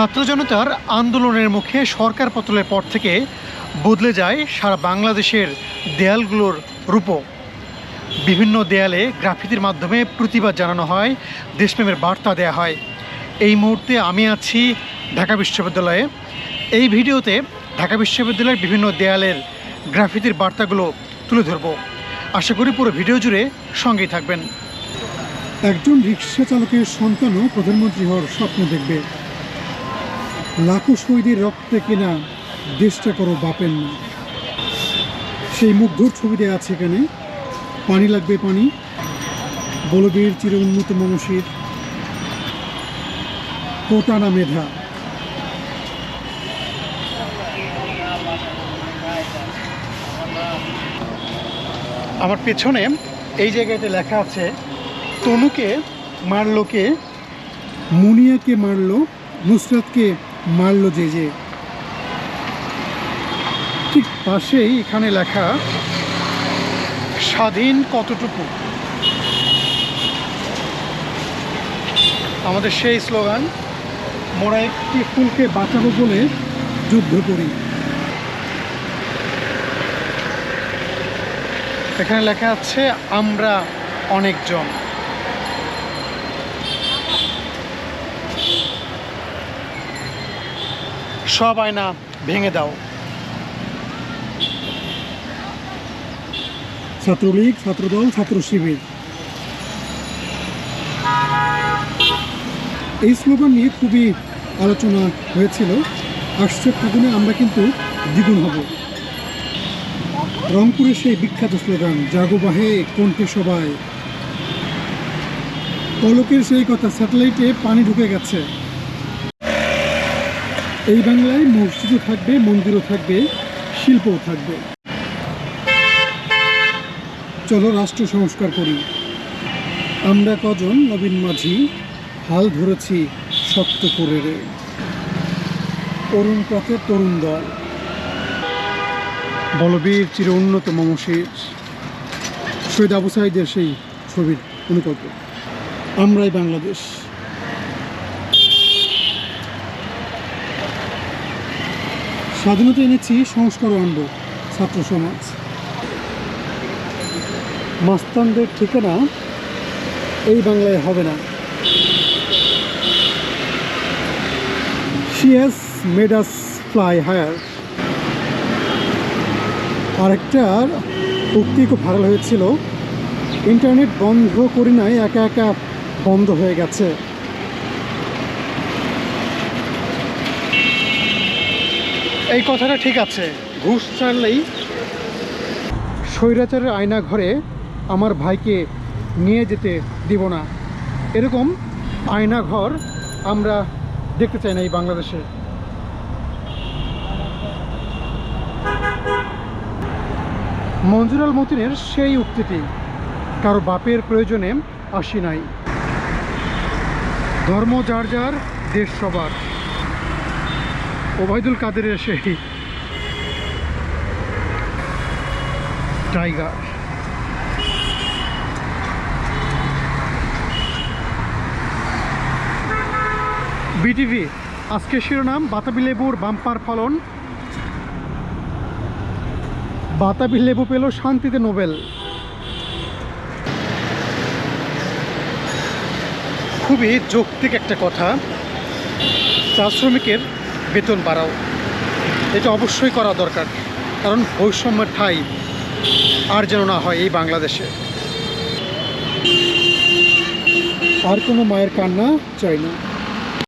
ছাত্র জনতার আন্দোলনের মুখে সরকার পতনের পর থেকে বদলে যায় সারা বাংলাদেশের দেয়ালগুলোর রূপ। বিভিন্ন দেয়ালে গ্রাফিতির মাধ্যমে প্রতিবাদ জানানো হয়, দেশপ্রেমের বার্তা দেয়া হয়। এই মুহূর্তে আমি আছি ঢাকা বিশ্ববিদ্যালয়ে। এই ভিডিওতে ঢাকা বিশ্ববিদ্যালয়ের বিভিন্ন দেয়ালের গ্রাফিতির বার্তাগুলো তুলে ধরব। আশা করি পুরো ভিডিও জুড়ে সঙ্গেই থাকবেন। একজন রিক্সা চালকের সন্তানও প্রধানমন্ত্রী হওয়ার স্বপ্ন দেখবে। লাখো শহীদের রক্তে কিনা দেশটা করো বাপের না সেই মুগ্ধর ছবি দেওয়া আছে এখানে, পানি লাগবে পানি, বলবীর চির উন্নত মনসির কোটানা মেধা। আমার পেছনে এই জায়গাতে লেখা আছে, তনুকে মারলো কে? মুনিয়াকে মারলো, নুসরাতকে মারলো যে যে। ঠিক পাশেই এখানে লেখা, স্বাধীন কতটুকু? আমাদের সেই স্লোগান, মোরা একটি ফুলকে বাঁচাবো বলে যুদ্ধ করি। এখানে লেখা আছে, আমরা অনেকজন। সব আয়না ভেঙে দাও। ছাত্রলীগ, ছাত্রদল, ছাত্র শিবির। এই স্লোগান নিয়ে খুবই আলোচনা হয়েছিল। আসছে ফাগুনে আমরা কিন্তু দ্বিগুণ হব। রংপুরের সেই বিখ্যাত স্লোগান জাগোবাহে কণ্ঠে সবাই। পলকের সেই কথা, স্যাটেলাইটে পানি ঢুকে গেছে। এই বাংলায় মসজিদও থাকবে, মন্দিরও থাকবে, শিল্পও থাকবে। চলো রাষ্ট্র সংস্কার করি। আমরা কজন, নবীন মাঝি? হাল ধরেছি শক্ত করে রে। অরুণ পথে তরুণ দল। বলবীর চির উন্নত মমশির শহীদ আবু সাইদের সেই ছবির অনুকল্প। আমরাই বাংলাদেশ। স্বাধীনতা এনেছি, সংস্কারও আনব, ছাত্র সমাজ। মাস্তানদের ঠিকানা এই বাংলায় হবে না। She has made us fly higher আরেকটার উক্তি খুব ভাইরাল হয়েছিল। ইন্টারনেট বন্ধ করি নাই, একা একা বন্ধ হয়ে গেছে। এই কথাটা ঠিক আছে। ঘুষ ছাড়লেই স্বৈরাচারের আয়না ঘরে আমার ভাইকে নিয়ে যেতে দিব না। এরকম আয়না ঘর আমরা দেখতে চাই না এই বাংলাদেশে। মঞ্জুরাল মতিনের সেই উক্তিটি কারও বাপের প্রয়োজনে আসি নাই। ধর্ম যার যার, দেশ সবার। ওবায়দুল কাদেরের সেই টাইগার। বিটিভি, আজকে শিরোনাম, বাতাবি লেবুর বাম্পার ফলন। বাতাবি লেবু পেল শান্তিতে নোবেল। খুবই যৌক্তিক একটা কথা। চা শ্রমিকের বেতন বাড়াও। এটা অবশ্যই করা দরকার, কারণ বৈষম্য ঠাই আর যেন না হয় এই বাংলাদেশে। আর কোনো মায়ের কান্না চাই না।